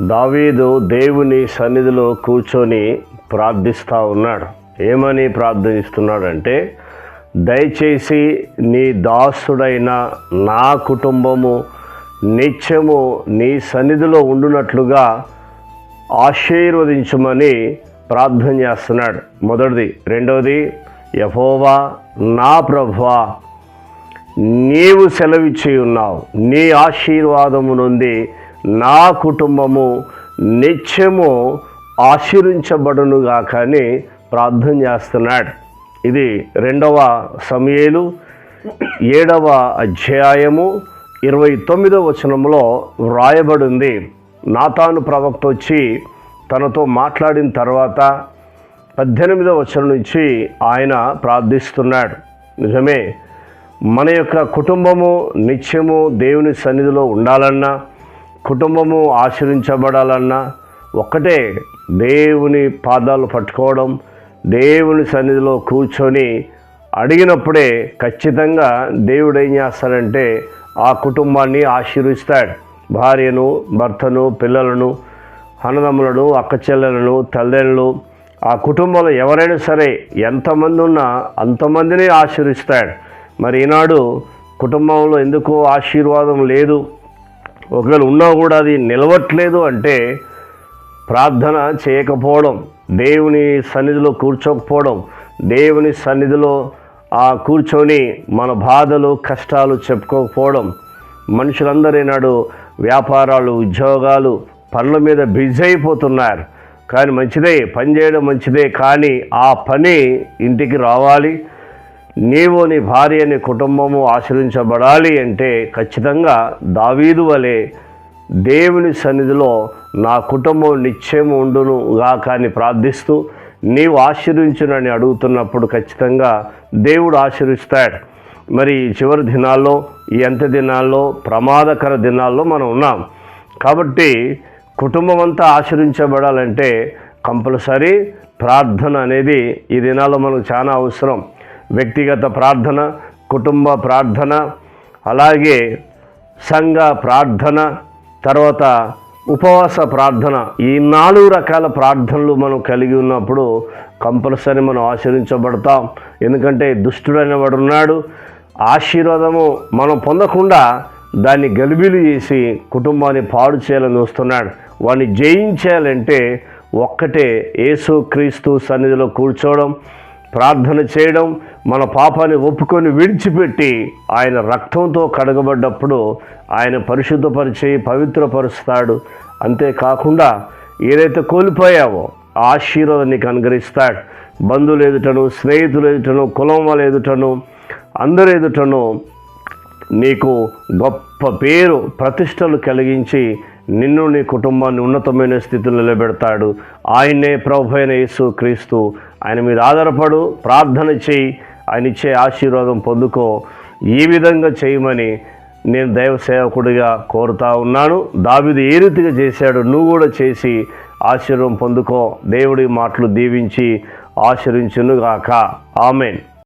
దావీదు దేవుని సన్నిధిలో కూర్చొని ప్రార్థిస్తూ ఉన్నాడు. ఏమని ప్రార్థిస్తున్నాడంటే దయచేసి నీ దాసుడైన నా కుటుంబము నిత్యము నీ సన్నిధిలో ఉండునట్లుగా ఆశీర్వదించమని ప్రార్థన చేస్తున్నాడు. మొదటిది. రెండవది యహోవా నా ప్రభువా నీవు సెలవిచ్చి ఉన్నావు. నీ ఆశీర్వాదము నుండి నా కుటుంబము నిత్యము ఆశీర్వించబడునుగా కానీ ప్రార్థన చేస్తున్నాడు. ఇది రెండవ సమయలు ఏడవ అధ్యాయము ఇరవై తొమ్మిదవ వచనంలో వ్రాయబడింది. నాతాను ప్రవక్త వచ్చి తనతో మాట్లాడిన తర్వాత పద్దెనిమిదవ వచనం నుంచి ఆయన ప్రార్థిస్తున్నాడు. నిజమే మన యొక్క కుటుంబము నిత్యము దేవుని సన్నిధిలో ఉండాలన్నా కుటుంబము ఆశ్రయించబడాలన్నా ఒకటే దేవుని పాదాలు పట్టుకోవడం దేవుని సన్నిధిలో కూర్చొని అడిగినప్పుడే ఖచ్చితంగా దేవుడు ఏం చేస్తాడంటే ఆ కుటుంబాన్ని ఆశీర్విస్తాడు భార్యను భర్తను పిల్లలను అన్నదమ్ములను అక్క చెల్లెలను ఆ కుటుంబంలో ఎవరైనా సరే ఎంతమంది ఉన్నా అంతమందిని ఆశీర్విస్తాడు మరి ఈనాడు కుటుంబంలో ఎందుకు ఆశీర్వాదం లేదు? ఒకవేళ ఉన్నా కూడా అది నిలవట్లేదు అంటే ప్రార్థన చేయకపోవడం దేవుని సన్నిధిలో కూర్చోకపోవడం దేవుని సన్నిధిలో ఆ కూర్చొని మన బాధలు కష్టాలు చెప్పుకోకపోవడం మనుషులందరూ ఈనాడు వ్యాపారాలు ఉద్యోగాలు పనుల మీద బిజీ అయిపోతున్నారు. కానీ మంచిదే పని చేయడం మంచిదే కానీ ఆ పని ఇంటికి రావాలి. నీవు నీ భార్య నీ కుటుంబము ఆశ్రయించబడాలి అంటే ఖచ్చితంగా దావీదు వలె దేవుని సన్నిధిలో నా కుటుంబం నిత్యం ఉండును గాక ప్రార్థిస్తూ నీవు ఆశీర్వించునని అడుగుతున్నప్పుడు ఖచ్చితంగా దేవుడు ఆశీర్విస్తాడు మరి ఈ చివరి దినాల్లో ఈ అంత్య దినాల్లో ప్రమాదకర దినాల్లో మనం ఉన్నాం. కాబట్టి కుటుంబం అంతా ఆశ్రయించబడాలంటే కంపల్సరీ ప్రార్థన అనేది ఈ దినాల్లో మనకు చాలా అవసరం. వ్యక్తిగత ప్రార్థన కుటుంబ ప్రార్థన అలాగే సంఘ ప్రార్థన తర్వాత ఉపవాస ప్రార్థన. ఈ నాలుగు రకాల ప్రార్థనలు మనం కలిగి ఉన్నప్పుడు కంపల్సరీ మనం ఆశీర్వించబడతాం ఎందుకంటే దుష్టుడైన వాడు ఉన్నాడు. ఆశీర్వాదము మనం పొందకుండా దాన్ని గలిబిలు చేసి కుటుంబాన్ని పాడు చేయాలని చూస్తున్నాడు. వాడిని జయించాలంటే ఒక్కటే యేసు క్రీస్తు సన్నిధిలో కూర్చోవడం ప్రార్థన చేయడం మన పాపాన్ని ఒప్పుకొని విడిచిపెట్టి ఆయన రక్తంతో కడగబడ్డప్పుడు ఆయన పరిశుద్ధపరిచి పవిత్రపరుస్తాడు. అంతేకాకుండా ఏదైతే కోల్పోయావో ఆశీర్వాదం నీకు అనుగ్రహిస్తాడు. బంధువులు ఎదుటను స్నేహితులు ఎదుటను కులం వాళ్ళ ఎదుటను అందరి ఎదుటను నీకు గొప్ప పేరు ప్రతిష్టలు కలిగించి నిన్ను నీ కుటుంబాన్ని ఉన్నతమైన స్థితిలో నిలబెడతాడు. ఆయనే ప్రభు అయిన యేసు క్రీస్తు ఆయన మీద ఆధారపడు ప్రార్థన చేయి ఆయన ఇచ్చే ఆశీర్వాదం పొందుకో. ఈ విధంగా చేయమని నేను దైవ సేవకుడిగా కోరుతా ఉన్నాను. దావిది ఏ రీతిగా చేశాడు నువ్వు కూడా చేసి ఆశీర్వం పొందుకో. దేవుడి మాటలు దీవించి ఆశీర్వించునుగాక. ఆమెన్.